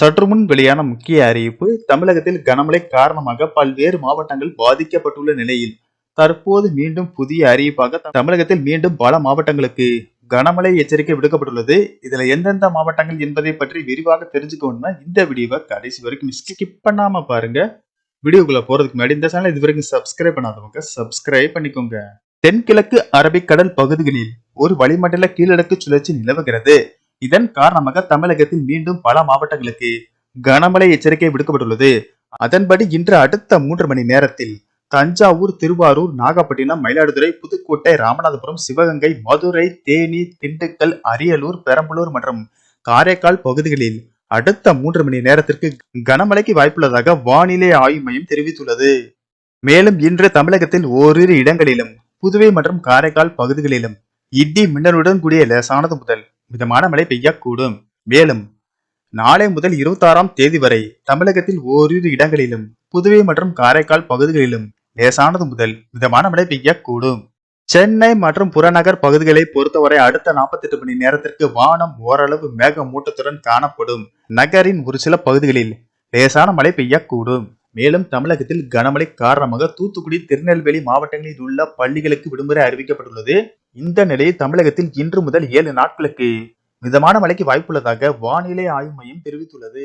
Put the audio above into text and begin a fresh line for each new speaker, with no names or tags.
சற்று முன் வெளியான முக்கிய அறிவிப்பு தமிழகத்தில் கனமழை காரணமாக பல்வேறு மாவட்டங்கள் பாதிக்கப்பட்டுள்ள நிலையில் தற்போது மீண்டும் புதிய அறிவிப்பாக தமிழகத்தில் மீண்டும் பல மாவட்டங்களுக்கு கனமழை எச்சரிக்கை விடுக்கப்பட்டுள்ளது. இதுல எந்தெந்த மாவட்டங்கள் என்பதை பற்றி விரிவாக தெரிஞ்சுக்கணும்னா இந்த வீடியோவை கடைசி வரைக்கும் ஸ்கிப் பண்ணாம பாருங்க. வீடியோக்குள்ள போறதுக்கு முன்னாடி இந்த சேனல் இது வரைக்கும் சப்ஸ்கிரைப் பண்ணாதவங்க சப்ஸ்கிரைப் பண்ணிக்கோங்க. தென்கிழக்கு அரபிக்கடல் பகுதிகளில் ஒரு வளிமண்டல கீழடுக்கு சுழற்சி நிலவுகிறது. இதன் காரணமாக தமிழகத்தில் மீண்டும் பல மாவட்டங்களுக்கு கனமழை எச்சரிக்கை விடுக்கப்பட்டுள்ளது. அதன்படி இன்று அடுத்த மூன்று மணி நேரத்தில் தஞ்சாவூர் திருவாரூர் நாகப்பட்டினம் மயிலாடுதுறை புதுக்கோட்டை ராமநாதபுரம் சிவகங்கை மதுரை தேனி திண்டுக்கல் அரியலூர் பெரம்பலூர் மற்றும் காரைக்கால் பகுதிகளில் அடுத்த மூன்று மணி நேரத்திற்கு கனமழைக்கு வாய்ப்புள்ளதாக வானிலை ஆய்வு மையம் தெரிவித்துள்ளது. மேலும் இன்று தமிழகத்தில் ஓரிரு இடங்களிலும் புதுவை மற்றும் காரைக்கால் பகுதிகளிலும் இடி மின்னலுடன் கூடிய லேசானது முதல் மிதமான மழை பெய்யக்கூடும். மேலும் நாளை முதல் இருபத்தாறாம் தேதி வரை தமிழகத்தில் ஓரிரு இடங்களிலும் புதுவை மற்றும் காரைக்கால் பகுதிகளிலும் லேசானது முதல் மிதமான மழை பெய்யக்கூடும். சென்னை மற்றும் புறநகர் பகுதிகளை பொறுத்தவரை அடுத்த 48 மணி நேரத்திற்கு வானம் ஓரளவு மேகமூட்டத்துடன் காணப்படும். நகரின் ஒரு சில பகுதிகளில் லேசான மழை பெய்யக்கூடும். மேலும் தமிழகத்தில் கனமழை காரணமாக தூத்துக்குடி திருநெல்வேலி மாவட்டங்களில் உள்ள பள்ளிகளுக்கு விடுமுறை அறிவிக்கப்பட்டுள்ளது. இந்த நிலையில் தமிழகத்தில் இன்று முதல் ஏழு நாட்களுக்கு மிதமான மழைக்கு வாய்ப்புள்ளதாக வானிலை ஆய்வு மையம் தெரிவித்துள்ளது.